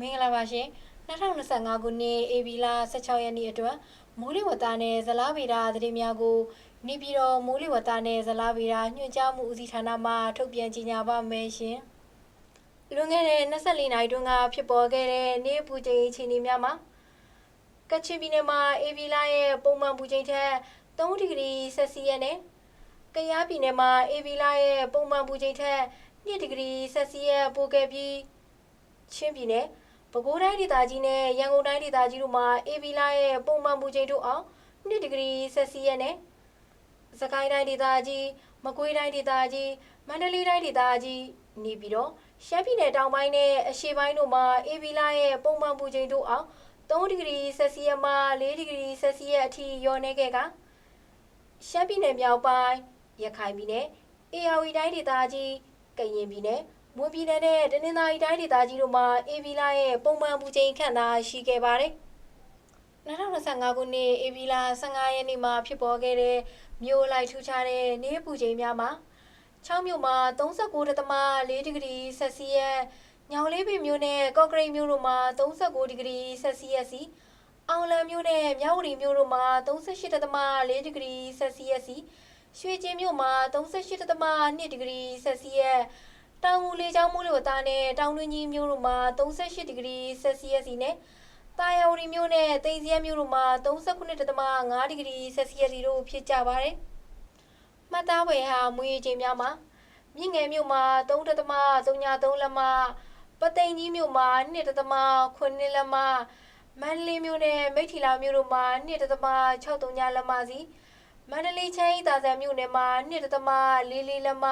မင်္ဂလာပါရှင်2025ခုနှစ်ဧပြီလ16ရက်နေ့အတွက်မိုးလေဝသနဲ့ဇလားဗေဒသတင်းများကိုနေပြည်တော်မိုးလေဝသနဲ့ဇလားဗေဒညွှန်ကြားမှုဦးစီးဌာနမှထုတ်ပြန်ကြေညာပါမယ်ရှင်လွန်ခဲ့တဲ့24နာရီတွင်းကဖြစ်ပေါ်ခဲ့တဲ့နေ့ပူချိန်အခြေအနေများမှာကချင်ပြည်နယ်မှာဧပြီလရဲ့ပုံမှန်ပူချိန်ထက်3ဒီဂရီဆက်စီယက်နဲ့ကယားပြည်နယ်မှာဧပြီလရဲ့ပုံမှန်ပူချိန်ထက်2ဒီဂရီဆက်စီယက်ပိုခဲ့ပြီးချင်းပြည်နယ် ပဲခူးတိုင်းဒေသကြီးနဲ့ရန်ကုန်တိုင်းဒေသကြီးတို့မှာအေဗီလာရဲ့ပုံမှန်ပူချိန်တို့အောင်2ဒီဂရီဆက်စီယက်နဲ့စကိုင်းတိုင်းဒေသကြီးမကွေးတိုင်းဒေသကြီးမန္တလေးတိုင်းဒေသကြီးနေပြီးတော့ရှမ်းပြည်နယ်တောင်ပိုင်းနဲ့အရှေ့ပိုင်းတို့မှာအေဗီလာရဲ့ပုံမှန်ပူချိန်တို့အောင်3ဒီဂရီဆက်စီယက်မှ4ဒီဂရီဆက်စီယက်အထိလျော့နေခဲ့ကရှမ်းပြည်နယ်မြောက်ပိုင်းရခိုင်ပြည်နယ်အေရဝတီတိုင်းဒေသကြီးကရင်ပြည်နယ် မွန်ပြည်နယ်နဲ့တနင်္သာရီတိုင်းဒေသကြီးတို့မှာအေဗီလာရဲ့ပုံမှန်ပူချိန်ခန့်သာရှိခဲ့ပါတယ်။2025ခုနှစ်အေဗီလာ15ရက်နေ့မှာဖြစ်ပေါ်ခဲ့တဲ့မြို့လိုက်ထူးခြားတဲ့နေ့ပူချိန်များမှာ6မြို့မှာ39.4ဒီဂရီဆက်စီယက်ညောင်လေးပင်မြို့နဲ့ကော့ကရိတ်မြို့တို့မှာ39ဒီဂရီဆက်စီယက်စီအောင်လံမြို့နဲ့မြောက်ဝတီမြို့တို့မှာ38.4ဒီဂရီဆက်စီယက်စီရွှေကျင်မြို့မှာ38.2ဒီဂရီဆက်စီယက် တောင်ငူလေးချောင်းမိုးလေဝသနဲ့တောင်တွင်းကြီးမြို့တို့မှာ38ဒီဂရီဆက်စီယက်စီနဲ့တာယာဝတီမြို့နဲ့တိန်စရဲမြို့တို့မှာ39.5ဒီဂရီဆက်စီယက်စီတို့ဖြစ်ကြပါတယ်။မှတ်သားဝယ်ဟာမွေးချိန်များမှာမြင့်ငယ်မြို့မှာ3.33လက်မပသိမ်ကြီးမြို့မှာ2.9လက်မမန္တလေးမြို့နဲ့မိထီလာမြို့တို့မှာ2.63လက်မစီမန္တလေးချမ်းဤတာဆန်မြို့နယ်မှာ2.44လက်မ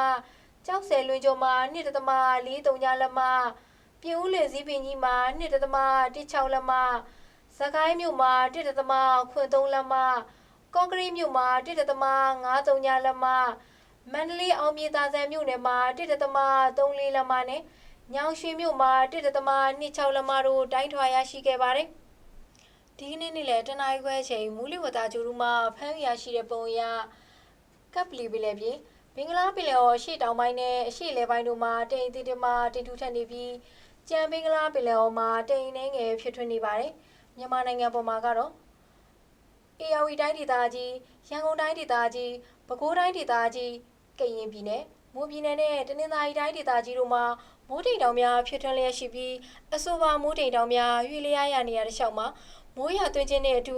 ကြောက်ဆယ်လွင်ကျော်မှာ1.43ညလက်မပြည်ဦးလေစည်းပင်ကြီးမှာ1.16လက်မစကိုင်းမြို့မှာ1.3လက်မကော့ကရိတ်မြို့မှာ1.53ညလက်မမန္တလေးအောင်မြေသာဆန်မြို့နယ်မှာ1.34လက်မနဲ့ညောင်ရွှေမြို့မှာ1.26လက်မတို့တိုင်းထွာရရှိခဲ့ပါတယ်ဒီကနေ့နေ့လယ်တနင်္လာခွဲအချိန်မူလီဝတာကျူရူမှာဖမ်းရရှိတဲ့ပုံအရကပ်ပလီပလေပြေ မင်္ဂလာပင်လယ်ော်ရှေ့တောင်ပိုင်းနဲ့အရှေ့လေပိုင်းတို့မှာတိမ်အသေးသေးမှတင်ထူထပ်နေပြီးကြံမင်္ဂလာပင်လယ်ော်မှာတိမ်နှဲငယ်ဖြစ်ထွန်းနေပါတယ်။မြန်မာနိုင်ငံပေါ်မှာကတော့အေယာဝီတိုင်းဒေသကြီးရန်ကုန်တိုင်းဒေသကြီးပဲခူးတိုင်းဒေသကြီးကရင်ပြည်နယ်မွန်ပြည်နယ်နဲ့တနင်္သာရီတိုင်းဒေသကြီးတို့မှာမိုးတိမ်တောင်များဖြစ်ထွန်းလျက်ရှိပြီးအဆိုပါမိုးတိမ်တောင်များရွေလျားရနေရတဲ့ရှောက်မှာမိုးရွာသွန်းခြင်းနဲ့အတူ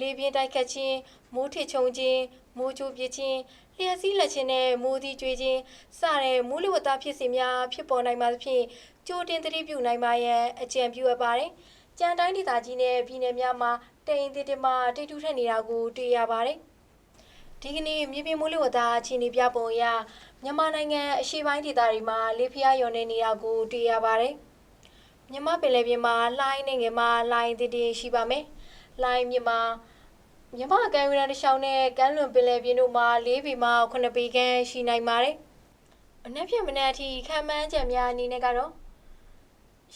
လေပြင်းတိုက်ခတ်ခြင်းမိုးထစ်ချုံခြင်းမိုးကြိုးပစ်ခြင်း လျှက်စီးလက်ခြင်းနဲ့မိုးသီးကျွေးခြင်းစတဲ့မိုးလေဝသဖြစ်စဉ်များဖြစ်ပေါ်နိုင်မှာသဖြင့်ကြိုတင်သတိပြုနိုင်ပါရန်အကြံပြုအပ်ပါတယ်။ကြံတိုင်းဒေသကြီးနဲ့ပြည်နယ်များမှာတိမ်တိမ်မှတိတ်ထူထက်နေတာကိုတွေ့ရပါတယ်။ဒီကနေ့မြေပြင်မိုးလေဝသအခြေအနေပြပုံအရမြန်မာနိုင်ငံအရှေ့ပိုင်းဒေသတွေမှာလေဖျားရွံနေနေတာကိုတွေ့ရပါတယ်။မြမပင်လယ်ပြင်မှာလှိုင်းနေငယ်မှာလှိုင်းတည်တည်ရှိပါမယ်။လှိုင်းမြမှာ မြမကံရံတစ်ချောင်းနဲ့ကမ်းလွန်ပင်လယ်ပြင်တို့မှာ၄ပေမှ9ပေခန့်ရှိနိုင်ပါတယ်။အနက်ဖြန်မနက်အထိခံမှန်းချက်များအနေနဲ့ကတော့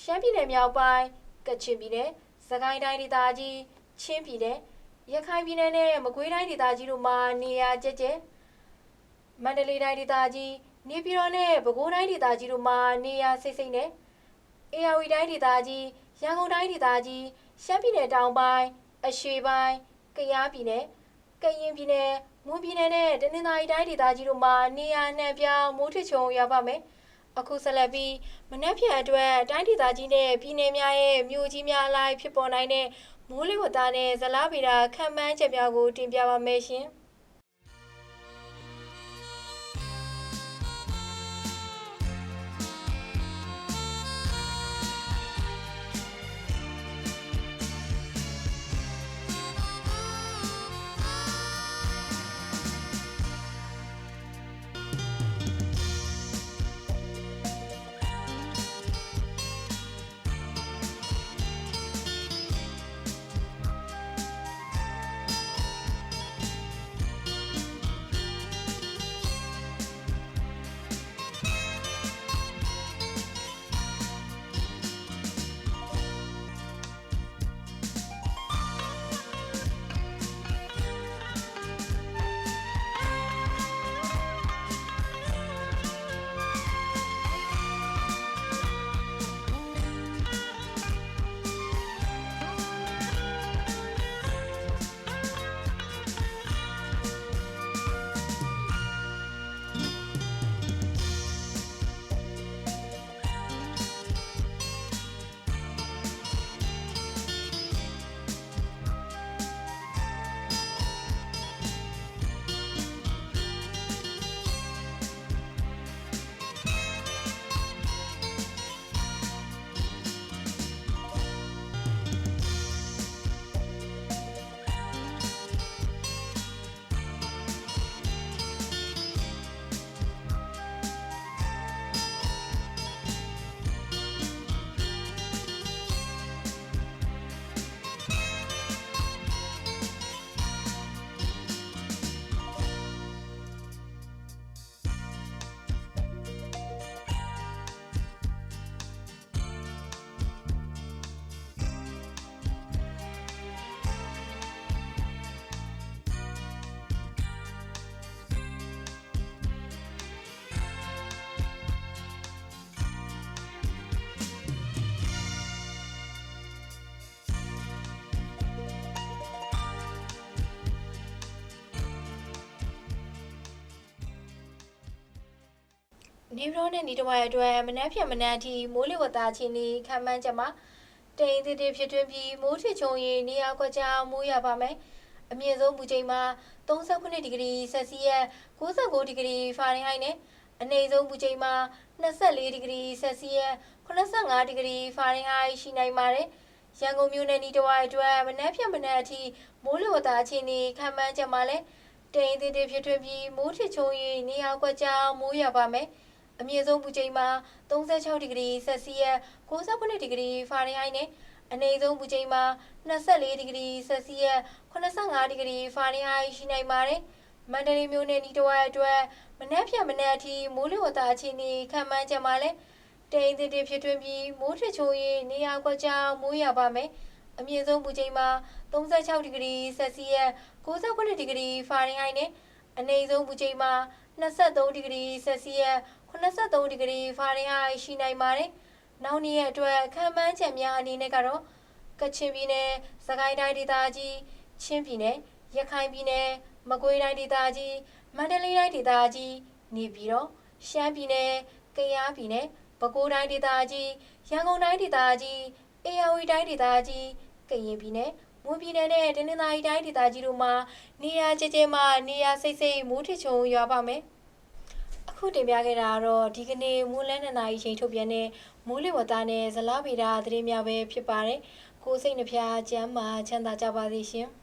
ရှမ်းပြည်နယ်မြောက်ပိုင်းကချင်ပြည်နယ်စကိုင်းတိုင်းဒေသကြီးချင်းပြည်နယ်ရခိုင်ပြည်နယ်နဲ့မကွေးတိုင်းဒေသကြီးတို့မှာနေရာကျကျမန္တလေးတိုင်းဒေသကြီးနေပြည်တော်နဲ့ပဲခူးတိုင်းဒေသကြီးတို့မှာနေရာစိတ်စိတ်နဲ့အေရဝတီတိုင်းဒေသကြီးရန်ကုန်တိုင်းဒေသကြီးရှမ်းပြည်နယ်တောင်ပိုင်းအရှေ့ပိုင်း ကယားပြည်နယ်ကရင်ပြည်နယ်မွန်ပြည်နယ်နဲ့တနင်္သာရီတိုင်းဒေသကြီးတို့မှာနေရာနှံပြောင်းမိုးထချုံရပါမယ်အခုဆက်လက်ပြီးမနက်ဖြန်အတွက်တိုင်းဒေသကြီးနဲ့ပြည်နယ်များရဲ့မြို့ကြီးများအလိုက်ဖြစ်ပေါ်နိုင်တဲ့မိုးလေဝသနဲ့ဇလားဗေဒခံမှန်းချက်များကိုတင်ပြပါမယ်ရှင်။ နေပြည်တော်နဲ့နေတဝိုင်အတွက်မနက်ဖြန်မနက်အထိမိုးလေဝသအခြေအနေခံမှန်းချက်မှာတိမ်သေးသေးဖြစ်ထွန်းပြီးမိုးထချုံရင်နေရာကွက်ကြားမိုးရပါမယ်။အမြင့်ဆုံးမူချိန်မှာ39ဒီဂရီဆက်စီယပ်69ဒီဂရီဖာရင်ဟိုက်နဲ့အနည်းဆုံးမူချိန်မှာ24ဒီဂရီဆက်စီယပ်85ဒီဂရီဖာရင်ဟိုက်ရှိနိုင်ပါတယ်။ရန်ကုန်မြို့နယ်ဤတဝိုင်အတွက်မနက်ဖြန်မနက်အထိမိုးလေဝသအခြေအနေခံမှန်းချက်မှာလည်းတိမ်သေးသေးဖြစ်ထွန်းပြီးမိုးထချုံရင်နေရာကွက်ကြားမိုးရပါမယ်။ အမြင့်ဆုံးပူချိန်မှာ36ဒီဂရီဆက်စီယပ်69ဒီဂရီဖာရင်ဟိုက်နဲ့အနည်းဆုံးပူချိန်မှာ24ဒီဂရီဆက်စီယပ်85ဒီဂရီဖာရင်ဟိုက်ရှိနိုင်ပါတယ်။မန္တလေးမြို့နယ်ဤတစ်ဝိုက်အတွက်မနက်ဖြန်မနက်အထိမိုးလေဝသအခြေအနေခံမှန်းချက်မှာလည်းတိမ်တိမ်ဖြစ်ထွန်းပြီးမိုးထချိုးရင်နေရာကွက်ကြားမိုးရပါမယ်။အမြင့်ဆုံးပူချိန်မှာ36ဒီဂရီဆက်စီယပ်69ဒီဂရီဖာရင်ဟိုက်နဲ့အနည်းဆုံးပူချိန်မှာ23ဒီဂရီဆက်စီယပ် 83ဒီဂရီဖာရင်ဟိုက်ရှိနိုင်ပါတယ်။နောက်နေ့ရက်အတွက်ခံမှန်းချက်များအနေနဲ့ကတော့ကချင်ပြည်နယ်၊စကိုင်းတိုင်းဒေသကြီး၊ချင်းပြည်နယ်၊ရခိုင်ပြည်နယ်၊မကွေးတိုင်းဒေသကြီး၊မန္တလေးတိုင်းဒေသကြီး၊နေပြည်တော်၊ရှမ်းပြည်နယ်၊ကယားပြည်နယ်၊ပဲခူးတိုင်းဒေသကြီး၊ရန်ကုန်တိုင်းဒေသကြီး၊အေရဝတီတိုင်းဒေသကြီး၊ကရင်ပြည်နယ်၊မွန်ပြည်နယ်နဲ့တနင်္သာရီတိုင်းဒေသကြီးတို့မှာနေရာကျကျမှနေရာစိတ်စိတ်မိုးထချုံရွာပါမယ်။အ ခုတင်ပြခဲ့တာကတော့ဒီကနေ့မိုးလဲနှစ်နာရီချိန်ထုတ်ပြန်တဲ့မိုးလေဝသနဲ့ဇလဗေဒသတင်းများပဲဖြစ်ပါတယ်။ကိုယ်စိတ်နှဖျားကျမ်းမာချမ်းသာကြပါစေရှင်။